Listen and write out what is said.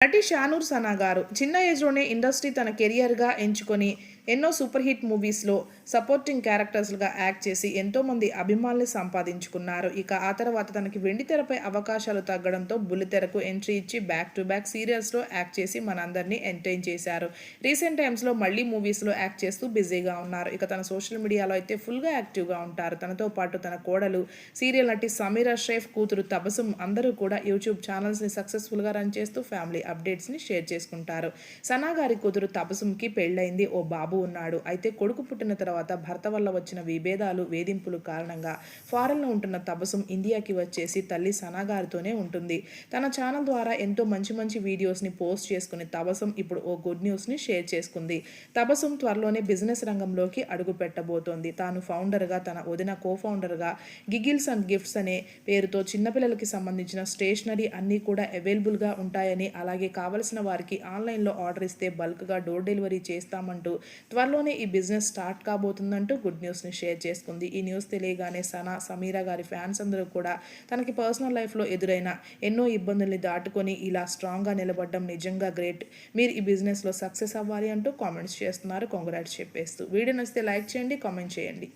నటి షానూర్ సనా గారు చిన్న ఏజ్లోనే ఇండస్ట్రీ తన కెరియర్గా ఎంచుకొని ఎన్నో సూపర్ హిట్ మూవీస్లో సపోర్టింగ్ క్యారెక్టర్స్గా యాక్ట్ చేసి ఎంతోమంది అభిమానులు సంపాదించుకున్నారు. ఇక ఆ తర్వాత తనకి వెండి తెరపై అవకాశాలు తగ్గడంతో బుల్లితెరకు ఎంట్రీ ఇచ్చి బ్యాక్ టు బ్యాక్ సీరియల్స్లో యాక్ట్ చేసి మనందరినీ ఎంటర్టైన్ చేశారు. రీసెంట్ టైమ్స్లో మళ్ళీ మూవీస్లో యాక్ట్ చేస్తూ బిజీగా ఉన్నారు. ఇక తన సోషల్ మీడియాలో అయితే ఫుల్గా యాక్టివ్గా ఉంటారు. తనతో పాటు తన కోడలు సీరియల్ నటి సమీరా షేఫ్ కూతురు తబసుం అందరూ కూడా యూట్యూబ్ ఛానల్స్ని సక్సెస్ఫుల్గా రన్ చేస్తూ ఫ్యామిలీ అప్డేట్స్ని షేర్ చేసుకుంటారు. సనా గారి కూతురు తబసుంకి పెళ్ళైంది ఓ బాబు ఉన్నాడు. అయితే కొడుకు పుట్టిన తర్వాత భర్త వల్ల వచ్చిన విభేదాలు వేధింపులు కారణంగా ఫారెన్లో ఉంటున్న తబసుం ఇండియాకి వచ్చేసి తల్లి సనా గారితోనే ఉంటుంది. తన ఛానల్ ద్వారా ఎంతో మంచి మంచి వీడియోస్ని పోస్ట్ చేసుకుని తబసం ఇప్పుడు ఓ గుడ్ న్యూస్ని షేర్ చేసుకుంది. తబసం త్వరలోనే బిజినెస్ రంగంలోకి అడుగు పెట్టబోతోంది. తాను ఫౌండర్గా తన వదిన కో ఫౌండర్గా గిగిల్స్ అండ్ గిఫ్ట్స్ అనే పేరుతో చిన్నపిల్లలకి సంబంధించిన స్టేషనరీ అన్నీ కూడా అవైలబుల్గా ఉంటాయని అలాగే కావలసిన వారికి ఆన్లైన్లో ఆర్డర్ ఇస్తే బల్క్గా డోర్ డెలివరీ చేస్తామంటూ త్వరలోనే ఈ బిజినెస్ స్టార్ట్ కాబోతుందంటూ గుడ్ న్యూస్ని షేర్ చేసుకుంది. ఈ న్యూస్ తెలియగానే సనా సమీరా గారి ఫ్యాన్స్ అందరూ కూడా తనకి పర్సనల్ లైఫ్లో ఎదురైన ఎన్నో ఇబ్బందుల్ని దాటుకొని ఇలా స్ట్రాంగ్గా నిలబడడం నిజంగా గ్రేట్. మీరు ఈ బిజినెస్లో సక్సెస్ అవ్వాలి అంటూ కామెంట్స్ చేస్తున్నారు. కాంగ్రాట్స్ చెప్పేస్తూ. వీడియో నచ్చితే లైక్ చేయండి కామెంట్ చేయండి.